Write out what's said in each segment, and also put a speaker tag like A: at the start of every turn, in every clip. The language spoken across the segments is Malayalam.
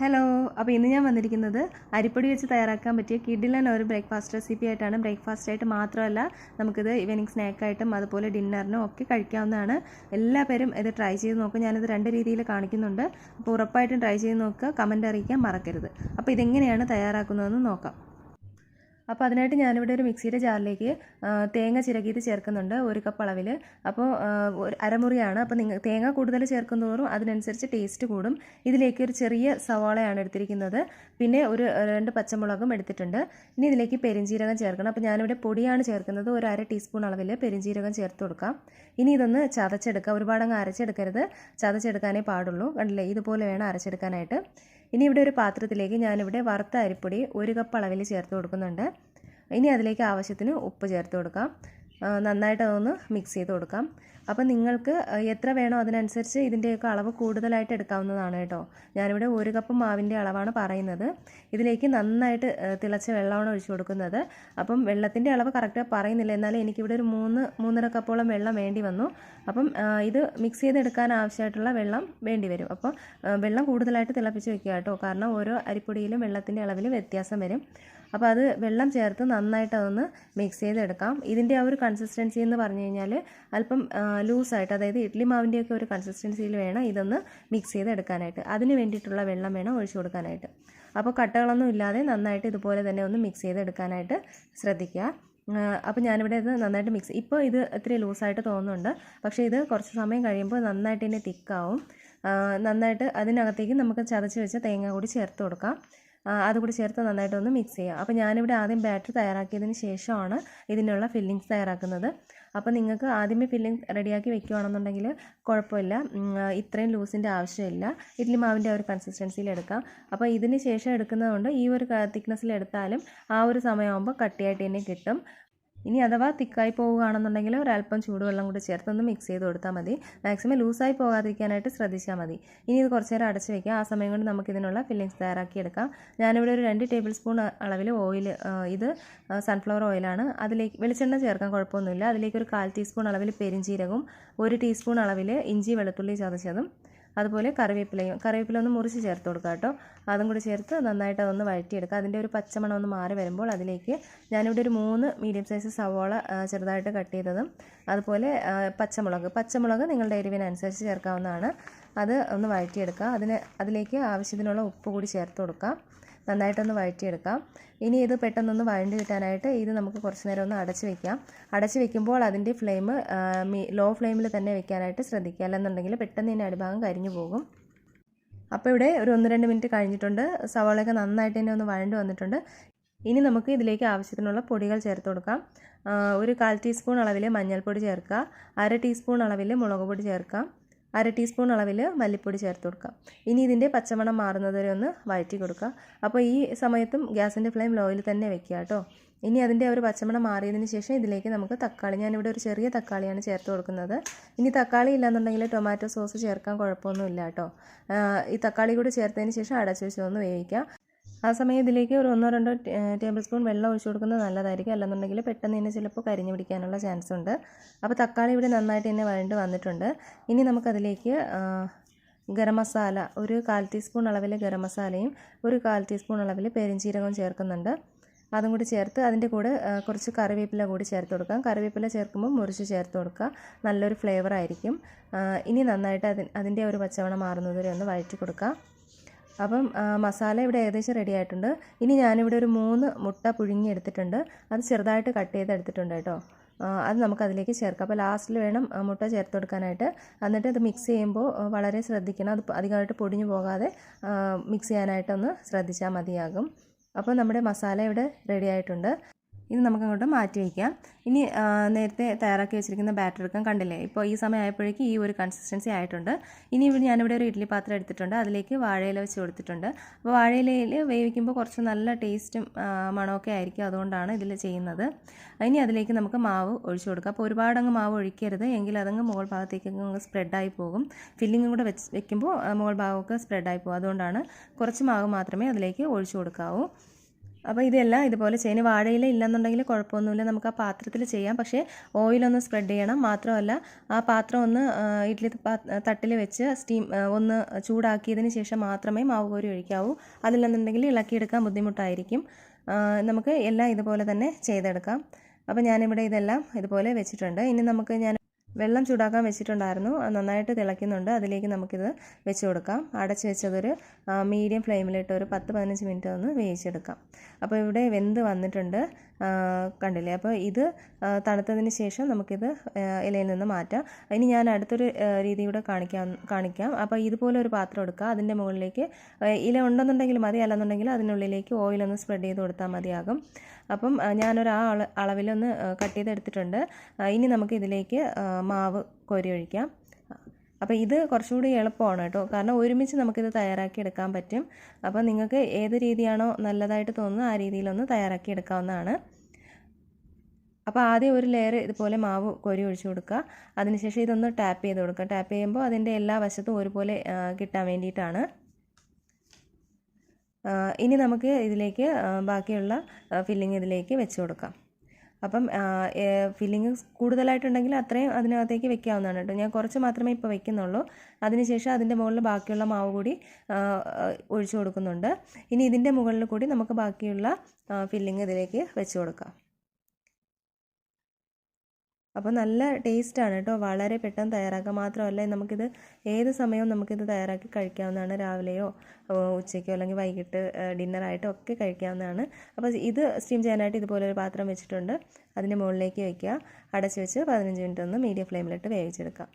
A: ഹലോ അപ്പോൾ ഇന്ന് ഞാൻ വന്നിരിക്കുന്നത് അരിപ്പൊടി വെച്ച് തയ്യാറാക്കാൻ പറ്റിയ കിഡിലൻ ഒരു ബ്രേക്ക്ഫാസ്റ്റ് റെസിപ്പി ആയിട്ടാണ്. ബ്രേക്ക്ഫാസ്റ്റ് ആയിട്ട് മാത്രമല്ല നമുക്കിത് ഈവനിങ് സ്നാക്കായിട്ടും അതുപോലെ ഡിന്നറിനും ഒക്കെ കഴിക്കാവുന്നതാണ്. എല്ലാ പേരും ഇത് ട്രൈ ചെയ്ത് നോക്കുക ഞാനിത് രണ്ട് രീതിയിൽ കാണിക്കുന്നുണ്ട്. അപ്പോൾ ഉറപ്പായിട്ടും ട്രൈ ചെയ്ത് നോക്കുക. കമന്റ് അറിയിക്കാൻ മറക്കരുത്. അപ്പോൾ ഇതെങ്ങനെയാണ് തയ്യാറാക്കുന്നതെന്ന് നോക്കാം. അപ്പോൾ അതിനായിട്ട് ഞാനിവിടെ ഒരു മിക്സിയുടെ ജാറിലേക്ക് തേങ്ങ ചിരകിയത് ചേർക്കുന്നുണ്ട് ഒരു കപ്പ് അളവിൽ അപ്പോൾ ഒരു അരമുറിയാണ്. അപ്പോൾ നിങ്ങൾ തേങ്ങ കൂടുതൽ ചേർക്കുന്നതോറും അതിനനുസരിച്ച് ടേസ്റ്റ് കൂടും. ഇതിലേക്ക് ഒരു ചെറിയ സവാളയാണ് എടുത്തിരിക്കുന്നത്. പിന്നെ ഒരു രണ്ട് പച്ചമുളകും എടുത്തിട്ടുണ്ട്. ഇനി ഇതിലേക്ക് പെരിഞ്ജീരകം ചേർക്കണം. അപ്പോൾ ഞാനിവിടെ പൊടിയാണ് ചേർക്കുന്നത്. ഒരു അര ടീസ്പൂൺ അളവിൽ പെരിഞ്ജീരകം ചേർത്ത് കൊടുക്കാം. ഇനി ഇതൊന്ന് ചതച്ചെടുക്കുക ഒരുപാടങ്ങ് അരച്ചെടുക്കരുത്. ചതച്ചെടുക്കാനേ പാടുള്ളൂ. കണ്ടില്ലേ? ഇതുപോലെ വേണം അരച്ചെടുക്കാനായിട്ട്. ഇനി ഇവിടെ ഒരു പാത്രത്തിലേക്ക് ഞാനിവിടെ വറുത്ത അരിപ്പൊടി ഒരു കപ്പ് അളവിൽ ചേർത്ത് കൊടുക്കുന്നുണ്ട്. ഇനി അതിലേക്ക് ആവശ്യത്തിന് ഉപ്പ് ചേർത്ത് കൊടുക്കാം. നന്നായിട്ട് അതൊന്ന് മിക്സ് ചെയ്ത് കൊടുക്കാം. അപ്പം നിങ്ങൾക്ക് എത്ര വേണോ അതിനനുസരിച്ച് ഇതിന്റെയൊക്കെ അളവ് കൂടുതലായിട്ട് എടുക്കാവുന്നതാണ് കേട്ടോ. ഞാനിവിടെ ഒരു കപ്പ് മാവിന്റെ അളവാണ് പറയുന്നത്. ഇതിലേക്ക് നന്നായിട്ട് തിളച്ച വെള്ളമാണ് ഒഴിച്ചു കൊടുക്കുന്നത്. അപ്പം വെള്ളത്തിന്റെ അളവ് കറക്റ്റ് പറയുന്നില്ല. എന്നാലും എനിക്കിവിടെ ഒരു മൂന്ന് മൂന്നര കപ്പോളം വെള്ളം വേണ്ടി വന്നു. അപ്പം ഇത് മിക്സ് ചെയ്തെടുക്കാൻ ആവശ്യമായിട്ടുള്ള വെള്ളം വേണ്ടി വരും. അപ്പോൾ വെള്ളം കൂടുതലായിട്ട് തിളപ്പിച്ച് വെക്കുക കേട്ടോ. കാരണം ഓരോ അരിപ്പൊടിയിലും വെള്ളത്തിന്റെ അളവിൽ വ്യത്യാസം വരും. അപ്പോൾ അത് വെള്ളം ചേർത്ത് നന്നായിട്ട് അതൊന്ന് മിക്സ് ചെയ്തെടുക്കാം. ഇതിന്റെ ആ ഒരു കൺസിസ്റ്റൻസി എന്ന് പറഞ്ഞു കഴിഞ്ഞാൽ അല്പം ലൂസായിട്ട് അതായത് ഇഡ്ഡലി മാവിന്റെയൊക്കെ ഒരു കൺസിസ്റ്റൻസിയിൽ വേണം ഇതൊന്ന് മിക്സ് ചെയ്ത് എടുക്കാനായിട്ട് അതിന് വേണ്ടിയിട്ടുള്ള വെള്ളം വേണം ഒഴിച്ചു കൊടുക്കാനായിട്ട്. അപ്പോൾ കട്ടകളൊന്നും ഇല്ലാതെ നന്നായിട്ട് ഇതുപോലെ തന്നെ ഒന്ന് മിക്സ് ചെയ്തെടുക്കാനായിട്ട് ശ്രദ്ധിക്കുക. അപ്പോൾ ഞാനിവിടെ ഇത് നന്നായിട്ട് മിക്സ് ഇപ്പോൾ ഇത് ഇത്തിരി ലൂസായിട്ട് തോന്നുന്നുണ്ട്. പക്ഷേ ഇത് കുറച്ച് സമയം കഴിയുമ്പോൾ നന്നായിട്ട് തന്നെ തിക്കാവും നന്നായിട്ട് അതിനകത്തേക്ക് നമുക്ക് ചതച്ച് വെച്ച തേങ്ങ കൂടി ചേർത്ത് കൊടുക്കാം. അതുകൂടി ചേർത്ത് നന്നായിട്ടൊന്ന് മിക്സ് ചെയ്യുക. അപ്പോൾ ഞാനിവിടെ ആദ്യം ബാറ്റർ തയ്യാറാക്കിയതിന് ശേഷമാണ് ഇതിനുള്ള ഫില്ലിങ്സ് തയ്യാറാക്കുന്നത്. അപ്പോൾ നിങ്ങൾക്ക് ആദ്യമേ ഫില്ലിംഗ് റെഡിയാക്കി വെക്കുകയാണെന്നുണ്ടെങ്കിൽ കുഴപ്പമില്ല. ഇത്രയും ലൂസിന്റെ ആവശ്യമില്ല. ഇഡ്ലി മാവിന്റെ ആ ഒരു കൺസിസ്റ്റൻസിയിൽ എടുക്കാം. അപ്പോൾ ഇതിന് ശേഷം എടുക്കുന്നതുകൊണ്ട് ഈ ഒരു തിക്നെസ്സിൽ എടുത്താലും ആ ഒരു സമയമാകുമ്പോൾ കട്ടിയായിട്ട് തന്നെ കിട്ടും. ഇനി അഥവാ തിക്കായി പോവുകയാണെന്നുണ്ടെങ്കിൽ ഒരല്പം ചൂടുവെള്ളം കൂടി ചേർത്തൊന്ന് മിക്സ് ചെയ്ത് കൊടുത്താൽ മതി. മാക്സിമം ലൂസായി പോകാതിരിക്കാനായിട്ട് ശ്രദ്ധിച്ചാൽ മതി. ഇനി ഇത് കുറച്ച് നേരം അടച്ച് വെക്കാം ആ സമയം കൊണ്ട് നമുക്ക് ഇതിനുള്ള ഫില്ലിങ്സ് തയ്യാറാക്കി എടുക്കാം. ഞാനിവിടെ ഒരു രണ്ട് ടേബിൾ സ്പൂൺ അളവിൽ ഓയിൽ ഇത് സൺഫ്ലവർ ഓയിലാണ് അതിലേക്ക് വെളിച്ചെണ്ണ ചേർക്കാൻ കുഴപ്പമൊന്നുമില്ല. അതിലേക്ക് ഒരു കാൽ ടീസ്പൂൺ അളവിൽ പെരിഞ്ചീരകവും ഒരു ടീസ്പൂൺ അളവിൽ ഇഞ്ചി വെളുത്തുള്ളി ചതച്ചതും അതുപോലെ കറിവേപ്പിലയും കറിവേപ്പില ഒന്ന് മുറിച്ച് ചേർത്ത് കൊടുക്കുക കേട്ടോ. അതും കൂടി ചേർത്ത് നന്നായിട്ട് അതൊന്ന് വഴറ്റിയെടുക്കുക. അതിന്റെ ഒരു പച്ചമണം ഒന്ന് മാറി വരുമ്പോൾ അതിലേക്ക് ഞാനിവിടെ ഒരു മൂന്ന് മീഡിയം സൈസ് സവോള ചെറുതായിട്ട് കട്ട് ചെയ്തതും അതുപോലെ പച്ചമുളക്. പച്ചമുളക് നിങ്ങളുടെ എരിവിനനുസരിച്ച് ചേർക്കാവുന്നതാണ്. അത് ഒന്ന് വഴറ്റിയെടുക്കുക. അതിന് അതിലേക്ക് ആവശ്യത്തിനുള്ള ഉപ്പ് കൂടി ചേർത്ത് കൊടുക്കാം നന്നായിട്ടൊന്ന് വഴറ്റിയെടുക്കാം. ഇനി ഇത് പെട്ടെന്നൊന്ന് വഴണ്ടി കിട്ടാനായിട്ട് ഇത് നമുക്ക് കുറച്ച് നേരം ഒന്ന് അടച്ച് വെക്കാം. അടച്ച് വെക്കുമ്പോൾ അതിന്റെ ഫ്ലെയിം ലോ ഫ്ലെയിമിൽ തന്നെ വെക്കാനായിട്ട് ശ്രദ്ധിക്കുക. അല്ലെന്നുണ്ടെങ്കിൽ പെട്ടെന്ന് ഇതിന്റെ അടിഭാഗം കരിഞ്ഞു പോകും. അപ്പോൾ ഇവിടെ ഒരു ഒന്ന് രണ്ട് മിനിറ്റ് കഴിഞ്ഞിട്ടുണ്ട്. സവാളയൊക്കെ നന്നായിട്ട് തന്നെ ഒന്ന് വഴണ്ടി വന്നിട്ടുണ്ട്. ഇനി നമുക്ക് ഇതിലേക്ക് ആവശ്യത്തിനുള്ള പൊടികൾ ചേർത്ത് കൊടുക്കാം. ഒരു കാൽ ടീസ്പൂൺ അളവിൽ മഞ്ഞൾപ്പൊടി ചേർക്കുക. അര ടീസ്പൂൺ അളവിൽ മുളക് പൊടി ചേർക്കാം. അര ടീസ്പൂൺ അളവിൽ മല്ലിപ്പൊടി ചേർത്ത് കൊടുക്കാം. ഇനി ഇതിന്റെ പച്ചമണം മാറുന്നത് വരെ ഒന്ന് വഴറ്റി കൊടുക്കുക. അപ്പോൾ ഈ സമയത്തും ഗ്യാസിന്റെ ഫ്ലെയിം ലോയിൽ തന്നെ വെക്കുക കേട്ടോ. ഇനി അതിന്റെ ഒരു പച്ചമണം മാറിയതിന് ശേഷം ഇതിലേക്ക് നമുക്ക് തക്കാളി ഞാനിവിടെ ഒരു ചെറിയ തക്കാളിയാണ് ചേർത്ത് കൊടുക്കുന്നത്. ഇനി തക്കാളി ഇല്ലാന്നുണ്ടെങ്കിൽ ടൊമാറ്റോ സോസ് ചേർക്കാൻ കുഴപ്പമൊന്നുമില്ല കേട്ടോ. ഈ തക്കാളി കൂടി ചേർത്തതിന് ശേഷം അടച്ചു വെച്ച് ഒന്ന് വേവിക്കാം. ആ സമയം ഇതിലേക്ക് ഒരു ഒന്നോ രണ്ടോ ടേബിൾ സ്പൂൺ വെള്ളം ഒഴിച്ചു കൊടുക്കുന്നത് നല്ലതായിരിക്കും. അല്ലെന്നുണ്ടെങ്കിൽ പെട്ടെന്ന് തന്നെ ചിലപ്പോൾ കരിഞ്ഞു പിടിക്കാനുള്ള ചാൻസ് ഉണ്ട്. അപ്പോൾ തക്കാളി ഇവിടെ നന്നായിട്ട് തന്നെ വഴണ്ട് വന്നിട്ടുണ്ട്. ഇനി നമുക്കതിലേക്ക് ഗരം മസാല ഒരു കാൽ ടീസ്പൂൺ അളവിൽ ഗരം മസാലയും ഒരു കാൽ ടീസ്പൂൺ അളവിൽ പെരിഞ്ചീരകവും ചേർക്കുന്നുണ്ട്. അതും കൂടി ചേർത്ത് അതിന്റെ കൂടെ കുറച്ച് കറിവേപ്പില കൂടി ചേർത്ത് കൊടുക്കാം. കറിവേപ്പില ചേർക്കുമ്പോൾ മുറിച്ച് ചേർത്ത് കൊടുക്കുക. നല്ലൊരു ഫ്ലേവർ ആയിരിക്കും ഇനി നന്നായിട്ട് അതി അതിന്റെ ഒരു പച്ചവണം മാറുന്നത് വരെ ഒന്ന് വഴറ്റി കൊടുക്കാം അപ്പം മസാല ഇവിടെ ഏകദേശം റെഡി ആയിട്ടുണ്ട്. ഇനി ഞാനിവിടെ ഒരു മൂന്ന് മുട്ട പുഴുങ്ങി എടുത്തിട്ടുണ്ട്. അത് ചെറുതായിട്ട് കട്ട് ചെയ്ത് എടുത്തിട്ടുണ്ട് കേട്ടോ. അത് നമുക്ക് അതിലേക്ക് ചേർക്കാം. അപ്പോൾ ലാസ്റ്റിൽ വേണം മുട്ട ചേർത്ത് കൊടുക്കാനായിട്ട്. എന്നിട്ട് അത് മിക്സ് ചെയ്യുമ്പോൾ വളരെ ശ്രദ്ധിക്കണം. അത് അധികമായിട്ട് പൊടിഞ്ഞു പോകാതെ മിക്സ് ചെയ്യാനായിട്ടൊന്ന് ശ്രദ്ധിച്ചാൽ മതിയാകും. അപ്പോൾ നമ്മുടെ മസാല ഇവിടെ റെഡി ആയിട്ടുണ്ട്. ഇത് നമുക്കങ്ങോട്ട് മാറ്റി വയ്ക്കാം. ഇനി നേരത്തെ തയ്യാറാക്കി വെച്ചിരിക്കുന്ന ബാറ്റർ എടുക്കാൻ കണ്ടില്ലേ? ഇപ്പോൾ ഈ സമയം ആയപ്പോഴേക്കും ഈ ഒരു കൺസിസ്റ്റൻസി ആയിട്ടുണ്ട്. ഇനി ഇവിടെ ഞാനിവിടെ ഒരു ഇഡ്ഡലി പാത്രം എടുത്തിട്ടുണ്ട്. അതിലേക്ക് വാഴയില വെച്ച് കൊടുത്തിട്ടുണ്ട്. അപ്പോൾ വാഴയിലയിൽ വേവിക്കുമ്പോൾ കുറച്ച് നല്ല ടേസ്റ്റും മണമൊക്കെ ആയിരിക്കും അതുകൊണ്ടാണ് ഇതിൽ ചെയ്യുന്നത്. ഇനി അതിലേക്ക് നമുക്ക് മാവ് ഒഴിച്ചു കൊടുക്കാം. അപ്പോൾ ഒരുപാട് ഒരുപാടങ്ങ് മാവ് ഒഴിക്കരുത്. എങ്കിൽ അതങ്ങ് മുകൾ ഭാഗത്തേക്ക് അങ്ങ് സ്പ്രെഡായി പോകും. ഫില്ലിങ്ങും കൂടെ വെച്ച് വെക്കുമ്പോൾ മുകൾ ഭാഗമൊക്കെ സ്പ്രെഡായി പോകും. അതുകൊണ്ടാണ് കുറച്ച് മാവ് മാത്രമേ അതിലേക്ക് ഒഴിച്ചു കൊടുക്കാവൂ. അപ്പോൾ ഇതെല്ലാം ഇതുപോലെ ചെയ്യുന്ന വാഴയില ഇല്ലെന്നുണ്ടെങ്കിൽ കുഴപ്പമൊന്നുമില്ല. നമുക്ക് ആ പാത്രത്തിൽ ചെയ്യാം. പക്ഷേ ഓയിലൊന്ന് സ്പ്രെഡ് ചെയ്യണം. മാത്രമല്ല ആ പാത്രം ഒന്ന് ഇഡ്ലി തട്ടിൽ വെച്ച് സ്റ്റീം ഒന്ന് ചൂടാക്കിയതിന് ശേഷം മാത്രമേ മാവ് കോരി ഒഴിക്കാവൂ. അതില്ലെന്നുണ്ടെങ്കിൽ ഇളക്കിയെടുക്കാൻ ബുദ്ധിമുട്ടായിരിക്കും. നമുക്ക് എല്ലാം ഇതുപോലെ തന്നെ ചെയ്തെടുക്കാം. അപ്പോൾ ഞാനിവിടെ ഇതെല്ലാം ഇതുപോലെ വെച്ചിട്ടുണ്ട്. ഇനി നമുക്ക് ഞാൻ വെള്ളം ചൂടാക്കാൻ വെച്ചിട്ടുണ്ടായിരുന്നു. നന്നായിട്ട് തിളയ്ക്കുന്നുണ്ട്. അതിലേക്ക് നമുക്കിത് വെച്ച് കൊടുക്കാം. അടച്ച് വെച്ചതൊരു മീഡിയം ഫ്ലെയിമിലിട്ട് ഒരു പത്ത് പതിനഞ്ച് മിനിറ്റ് ഒന്ന് വേവിച്ചെടുക്കാം. അപ്പോൾ ഇവിടെ വെന്ത് വന്നിട്ടുണ്ട്. കണ്ടില്ലേ? അപ്പോൾ ഇത് തണുത്തതിന് ശേഷം നമുക്കിത് ഇലയിൽ നിന്ന് മാറ്റാം. ഇനി ഞാൻ അടുത്തൊരു രീതി കൂടെ കാണിക്കാം കാണിക്കാം. അപ്പോൾ ഇതുപോലെ ഒരു പാത്രം എടുക്കുക. അതിന്റെ മുകളിലേക്ക് ഇല ഉണ്ടെന്നുണ്ടെങ്കിൽ മതി അല്ലെന്നുണ്ടെങ്കിൽ അതിനുള്ളിലേക്ക് ഓയിലൊന്ന് സ്പ്രെഡ് ചെയ്ത് കൊടുത്താൽ മതിയാകും. അപ്പം ഞാനൊരു ആ അള അളവിലൊന്ന് കട്ട് ചെയ്തെടുത്തിട്ടുണ്ട്. ഇനി നമുക്ക് ഇതിലേക്ക് മാവ് കോരി ഒഴിക്കാം. അപ്പോൾ ഇത് കുറച്ചുകൂടി എളുപ്പമാണ് കേട്ടോ. കാരണം ഒരുമിച്ച് നമുക്കിത് തയ്യാറാക്കി എടുക്കാൻ പറ്റും. അപ്പോൾ നിങ്ങൾക്ക് ഏത് രീതിയാണോ നല്ലതായിട്ട് തോന്നുന്നത് ആ രീതിയിലൊന്ന് തയ്യാറാക്കി എടുക്കാവുന്നതാണ്. അപ്പോൾ ആദ്യം ഒരു ലെയർ ഇതുപോലെ മാവ് കോരി ഒഴിച്ചു കൊടുക്കുക. അതിനുശേഷം ഇതൊന്ന് ടാപ്പ് ചെയ്ത് കൊടുക്കുക. ടാപ്പ് ചെയ്യുമ്പോൾ അതിന്റെ എല്ലാ വശത്തും ഒരുപോലെ കിട്ടാൻ വേണ്ടിയിട്ടാണ്. ഇനി നമുക്ക് ഇതിലേക്ക് ബാക്കിയുള്ള ഫില്ലിങ് ഇതിലേക്ക് വെച്ച് കൊടുക്കാം. അപ്പം ഫില്ലിങ് കൂടുതലായിട്ടുണ്ടെങ്കിൽ അത്രയും അതിനകത്തേക്ക് വെക്കാവുന്നതാണ് കേട്ടോ. ഞാൻ കുറച്ച് മാത്രമേ ഇപ്പോൾ വെക്കുന്നുള്ളൂ. അതിനുശേഷം അതിന്റെ മുകളിൽ ബാക്കിയുള്ള മാവ് കൂടി ഒഴിച്ചു കൊടുക്കുന്നുണ്ട്. ഇനി ഇതിന്റെ മുകളിൽ കൂടി നമുക്ക് ബാക്കിയുള്ള ഫില്ലിങ് ഇതിലേക്ക് വെച്ച് കൊടുക്കാം. അപ്പോൾ നല്ല ടേസ്റ്റാണ് കേട്ടോ. വളരെ പെട്ടെന്ന് തയ്യാറാക്കാം മാത്രമല്ല നമുക്കിത് ഏത് സമയവും നമുക്കിത് തയ്യാറാക്കി കഴിക്കാവുന്നതാണ്. രാവിലെയോ ഉച്ചയ്ക്കോ അല്ലെങ്കിൽ വൈകിട്ട് ഡിന്നറായിട്ടോ ഒക്കെ കഴിക്കാവുന്നതാണ്. അപ്പോൾ ഇത് സ്റ്റീം ചെയ്യാനായിട്ട് ഇതുപോലെ ഒരു പാത്രം വെച്ചിട്ടുണ്ട്. അതിന്റെ മുകളിലേക്ക് വയ്ക്കുക അടച്ച് വെച്ച് പതിനഞ്ച് മിനിറ്റ് ഒന്ന് മീഡിയം ഫ്ലെയിമിലിട്ട് വേവിച്ചെടുക്കാം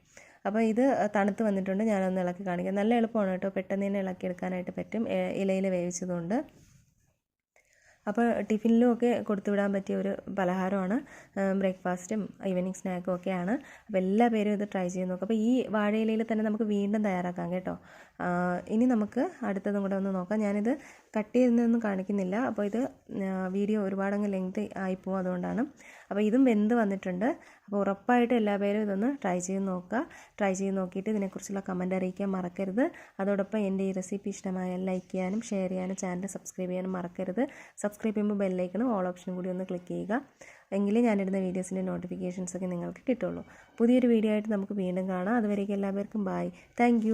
A: അപ്പോൾ ഇത് തണുത്ത് വന്നിട്ടുണ്ട്. ഞാനൊന്ന് ഇളക്കി കാണിക്കാം. നല്ല എളുപ്പമാണ് കേട്ടോ. പെട്ടെന്ന് തന്നെ ഇളക്കിയെടുക്കാനായിട്ട് പറ്റും. ഇലയിൽ വേവിച്ചതുകൊണ്ട്. അപ്പോൾ ടിഫിനിലും ഒക്കെ കൊടുത്തുവിടാൻ പറ്റിയ ഒരു പലഹാരമാണ്. ബ്രേക്ക്ഫാസ്റ്റും ഈവനിങ് സ്നാക്കും ഒക്കെയാണ്. അപ്പോൾ എല്ലാ പേരും ഇത് ട്രൈ ചെയ്ത് നോക്കും. അപ്പോൾ ഈ വാഴയിലയിൽ തന്നെ നമുക്ക് വീണ്ടും തയ്യാറാക്കാം കേട്ടോ. ഇനി നമുക്ക് അടുത്തതും കൂടെ ഒന്ന് നോക്കാം. ഞാനിത് കട്ട് ചെയ്യുന്നതൊന്നും കാണിക്കുന്നില്ല. അപ്പോൾ ഇത് വീഡിയോ ഒരുപാടങ്ങ് ലെങ്ത് ആയിപ്പോവും അതുകൊണ്ടാണ് അപ്പോൾ ഇതും വെന്ത് വന്നിട്ടുണ്ട്. അപ്പോൾ ഉറപ്പായിട്ട് എല്ലാ പേരും ഇതൊന്ന് ട്രൈ ചെയ്ത് നോക്കുക. ട്രൈ ചെയ്ത് നോക്കിയിട്ട് ഇതിനെക്കുറിച്ചുള്ള കമന്റ് അറിയിക്കാൻ മറക്കരുത്. അതോടൊപ്പം എന്റെ ഈ റെസിപ്പി ഇഷ്ടമായാൽ ലൈക്ക് ചെയ്യാനും ഷെയർ ചെയ്യാനും ചാനൽ സബ്സ്ക്രൈബ് ചെയ്യാനും മറക്കരുത്. സബ്സ്ക്രൈബ് ചെയ്യുമ്പോൾ ബെല്ലൈക്കണം ഓൾ ഓപ്ഷനും കൂടി ഒന്ന് ക്ലിക്ക് ചെയ്യുക. എങ്കിലേ ഞാനിടുന്ന വീഡിയോസിന്റെ നോട്ടിഫിക്കേഷൻസൊക്കെ നിങ്ങൾക്ക് കിട്ടുള്ളൂ. പുതിയൊരു വീഡിയോ ആയിട്ട് നമുക്ക് വീണ്ടും കാണാം. അതുവരേക്കും എല്ലാവർക്കും ബായ് താങ്ക്